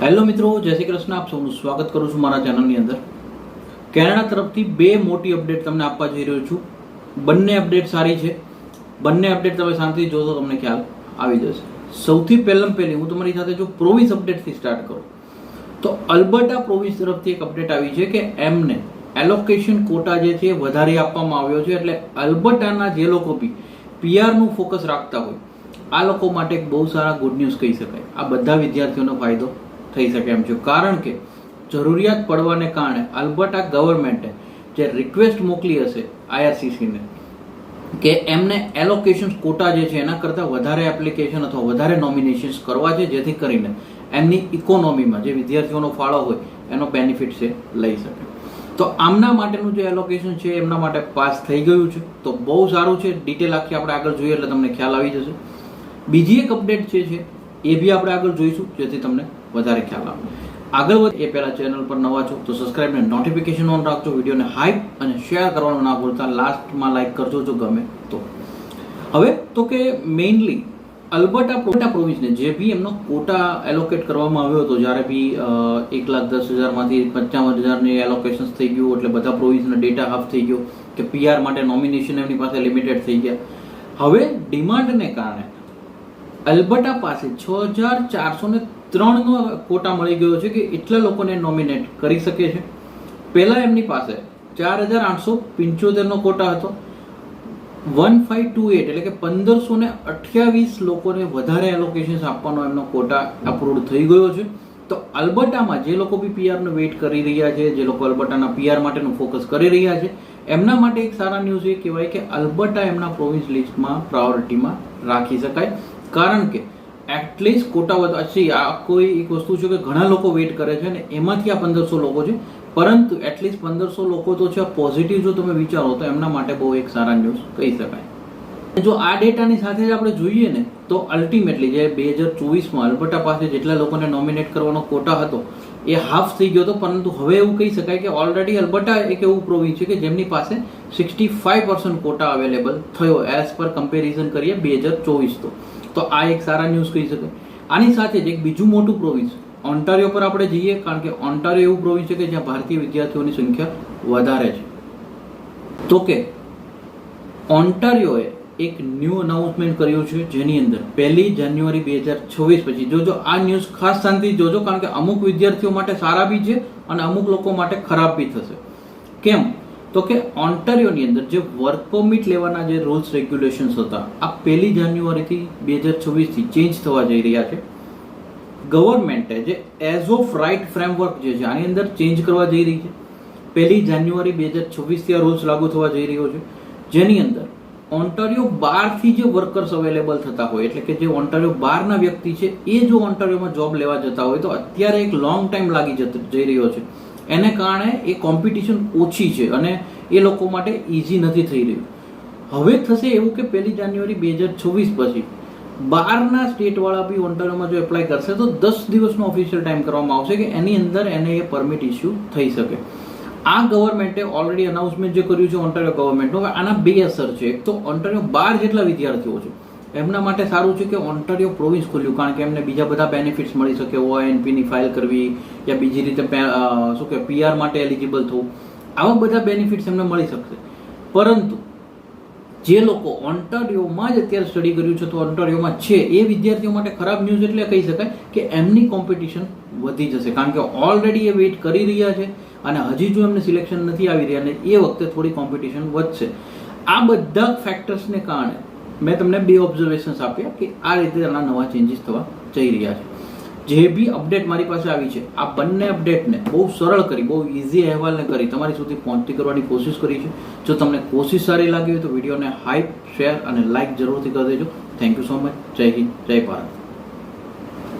Hello મિત્રો, જય શ્રી કૃષ્ણ. આપ સૌનું સ્વાગત કરું છું મારા ચેનલની અંદર. કેનેડા તરફથી બે મોટી અપડેટ તમને આપવા જઈ રહ્યો છું. બંને અપડેટ સારી છે. બંને અપડેટ તમે શાંતિથી જોશો તમને ખ્યાલ આવી જશે. સૌથી પહેલાં પહેલી હું તમારી સાથે જો પ્રોવિસ અપડેટથી સ્ટાર્ટ કરું. તો અલ્બર્ટા પ્રોવિસ તરફથી એક અપડેટ આવી છે કે એમને એલોકેશન કોટા જે છે વધારે આપવામાં આવ્યો છે. એટલે અલ્બર્ટાના જે લોકો બી પીઆરનું ફોકસ રાખતા હોય, આ લોકો માટે એક બહુ સારા ગુડ ન્યૂઝ કહી શકાય. આ બધા વિદ્યાર્થીઓનો ફાયદો થઈ શકે એમ છું. કારણ કે જરૂરિયાત પડવાને કારણે અલ્બર્ટા ગવર્મેન્ટે જે રિક્વેસ્ટ મોકલી હશે આઈઆરસીસીને કે એમને એલોકેશન કોટા જે છે એના કરતાં વધારે એપ્લિકેશન અથવા વધારે નોમિનેશન્સ કરવા છે, જેથી કરીને એમની ઇકોનોમીમાં જે વિદ્યાર્થીઓનો ફાળો હોય એનો બેનિફિટ છે, લઈ શકે. તો આમના માટેનું જે એલોકેશન છે એમના માટે પાસ થઈ ગયું છે. તો બહુ સારું છે. ડિટેલ આખી આપણે આગળ જોઈએ એટલે તમને ખ્યાલ આવી જશે. બીજી એક અપડેટ જે છે, એ બી આપણે આગળ જોઈશું, જેથી તમને વધારે ખ્યાલ આવે આગળ વધે એ પહેલાં ચેનલ પર નવા છો, તો સબસ્ક્રાઇબ ને નોટિફિકેશન ઓન રાખજો વિડીયોને હાઈપ અને શેર કરવાનું ના ભૂલતા લાસ્ટમાં લાઈક કરજો જો ગમે તો. હવે, તો કે મેઇનલી અલબર્ટા કોટા પ્રોવિન્સને જે બી એમનો કોટા એલોકેટ કરવામાં આવ્યો હતો, જ્યારે બી એક લાખ દસ હજારમાંથી પંચાવન હજારની એલોકેશન થઈ ગયું, એટલે બધા પ્રોવિન્સના ડેટા હાફ થઈ ગયો, કે પીઆર માટે નોમિનેશન એમની પાસે લિમિટેડ થઈ ગયા. હવે ડિમાન્ડને કારણે અલ્બર્ટા પાસે છ હજાર ચારસો ને ત્રણનો કોટા મળી ગયો છે કે એટલા લોકોને નોમિનેટ કરી શકે છે. પહેલા એમની પાસે ચાર હજાર આઠસો પંચોતેરનો કોટા હતો. વન ફાઈવ ટુ એટ એટલે કે પંદરસો ને અઠ્યાવીસ લોકોને વધારે એલોકેશન આપવાનો એમનો કોટા અપ્રૂવ થઈ ગયો છે. તો અલ્બર્ટામાં જે લોકો બી પીઆરનો વેઇટ કરી રહ્યા છે, જે લોકો અલ્બર્ટાના પીઆર માટેનું ફોકસ કરી રહ્યા છે, એમના માટે એક સારા ન્યૂઝ એ કહેવાય કે અલ્બર્ટા એમના પ્રોવિન્સ લિસ્ટમાં પ્રાયોરિટીમાં રાખી શકાય. કારણ કે એટલીસ્ટ કોટા વધુ આ કોઈ એક વસ્તુ છે કે ઘણા લોકો વેઇટ કરે છે અને એમાંથી આ પંદરસો લોકો છે. પરંતુ એટલીસ્ટ પંદરસો લોકો તો છે પોઝિટિવ જો તમે વિચારો તો એમના માટે બહુ એક સારા ન્યૂઝ કહી શકાય. જો આ ડેટાની સાથે જ આપણે જોઈએ ને, તો અલ્ટિમેટલી જે બે હજાર ચોવીસમાં અલ્બર્ટા પાસે જેટલા લોકોને નોમિનેટ કરવાનો કોટા હતો, એ હાફ થઈ ગયો હતો. પરંતુ હવે એવું કહી શકાય કે ઓલરેડી અલ્બર્ટા એક એવું પ્રોવિન્સ છે કે જેમની પાસે sixty five percent quota available થયો એઝ પર કમ્પેરિઝન કરીએ બે હજાર ચોવીસ તો. તો આ એક સારા ન્યૂઝ કહી શકાય આની સાથે જ એક બીજું મોટું પ્રોવિન્સ ઓન્ટારિયો પર આપણે જઈએ, કારણ કે ઓન્ટારિયો એવું પ્રોવિન્સ છે કે જ્યાં ભારતીય વિદ્યાર્થીઓની સંખ્યા વધારે છે. તો કે ઓન્ટારિયોએ એક ન્યૂ અનાઉન્સમેન્ટ કર્યું છે જેની અંદર પહેલી જાન્યુઆરી બે હજાર છવ્વીસ પછી. જોજો, આ ન્યૂઝ ખાસ શાંતિ જોજો, કારણ કે અમુક વિદ્યાર્થીઓ માટે સારા બી છે અને અમુક લોકો માટે ખરાબ બી થશે. કેમ? તો કે ઓન્ટારિયોની અંદર જે વર્ક પરમિટ લેવાના જે રૂલ્સ રેગ્યુલેશન્સ હતા, આ પહેલી જાન્યુઆરીથી બે હજાર છવ્વીસથી ચેન્જ થવા જઈ રહ્યા છે. ગવર્મેન્ટે જે એઝ ઓફ રાઇટ ફ્રેમવર્ક જે છે, આની અંદર ચેન્જ કરવા જઈ રહી છે. પહેલી જાન્યુઆરી બે હજાર છવ્વીસથી આ રૂલ્સ લાગુ થવા જઈ રહ્યો છે. જેની અંદર ઓન્ટારિયો બારથી જે વર્કર્સ અવેલેબલ થતા હોય, એટલે કે જે ઓન્ટારિયો બહારના વ્યક્તિ છે, એ જો ઓન્ટારિયોમાં જોબ લેવા જતા હોય, તો અત્યારે એક લોંગ ટાઈમ લાગી જઈ રહ્યો છે. એને કારણે એ કોમ્પિટિશન ઓછી છે અને એ લોકો માટે ઇઝી નથી થઈ રહ્યું. હવે થશે એવું કે પહેલી જાન્યુઆરી બે હજાર છવ્વીસ પછી બહારના સ્ટેટવાળા બી ઓન્ટારિયોમાં જો એપ્લાય કરશે તો દસ દિવસનો ઓફિશિયલ ટાઈમ કરવામાં આવશે કે એની અંદર એને એ પરમિટ ઇસ્યુ થઈ શકે. આ ગવર્મેન્ટે ઓલરેડી અનાઉન્સમેન્ટ જે કર્યું છે ઓન્ટારિયો ગવર્મેન્ટનું આના બે અસર છે. એક તો ઓન્ટારિયો બાર જેટલા વિદ્યાર્થીઓ છે. એમના માટે સારું છે કે ઓન્ટારિયો પ્રોવિન્સ ખોલ્યું, કારણ કે એમને બીજા બધા બેનિફિટ્સ મળી શકે ઓએનપીની ફાઇલ કરવી યા બીજી રીતે શું કે પીઆર માટે એલિજિબલ થવું, આવા બધા બેનિફિટ્સ એમને મળી શકશે. પરંતુ, જે લોકો ઓન્ટારિયોમાં જ અત્યારે સ્ટડી કર્યું છે, તો ઓન્ટારિયોમાં છે, એ વિદ્યાર્થીઓ માટે ખરાબ ન્યૂઝ એટલે કહી શકાય કે એમની કોમ્પિટિશન વધી જશે, કારણ કે ઓલરેડી એ વેઇટ કરી રહ્યા છે, અને હજી જો એમને સિલેક્શન નથી આવી રહ્યા, અને એ વખતે થોડી કોમ્પિટિશન વધશે. આ બધા ફેક્ટર્સને કારણે મેં તમને બે ઓબ્ઝર્વેશન્સ આપ્યા કે આ રીતે આના નવા ચેન્જીસ થવા જઈ રહ્યા છે. જે બી અપડેટ મારી પાસે આવી છે, આ બંને અપડેટને બહુ સરળ કરી, બહુ ઇઝી અહેવાલને કરી, તમારી સુધી પહોંચતી કરવાની કોશિશ કરી છે. જો તમને કોશિશ સારી લાગી હોય તો વિડીયોને હાઈપ શેર અને લાઇક જરૂરથી કરી દેજો. થેન્ક યુ સો મચ જય હિન્દ, જય ભારત.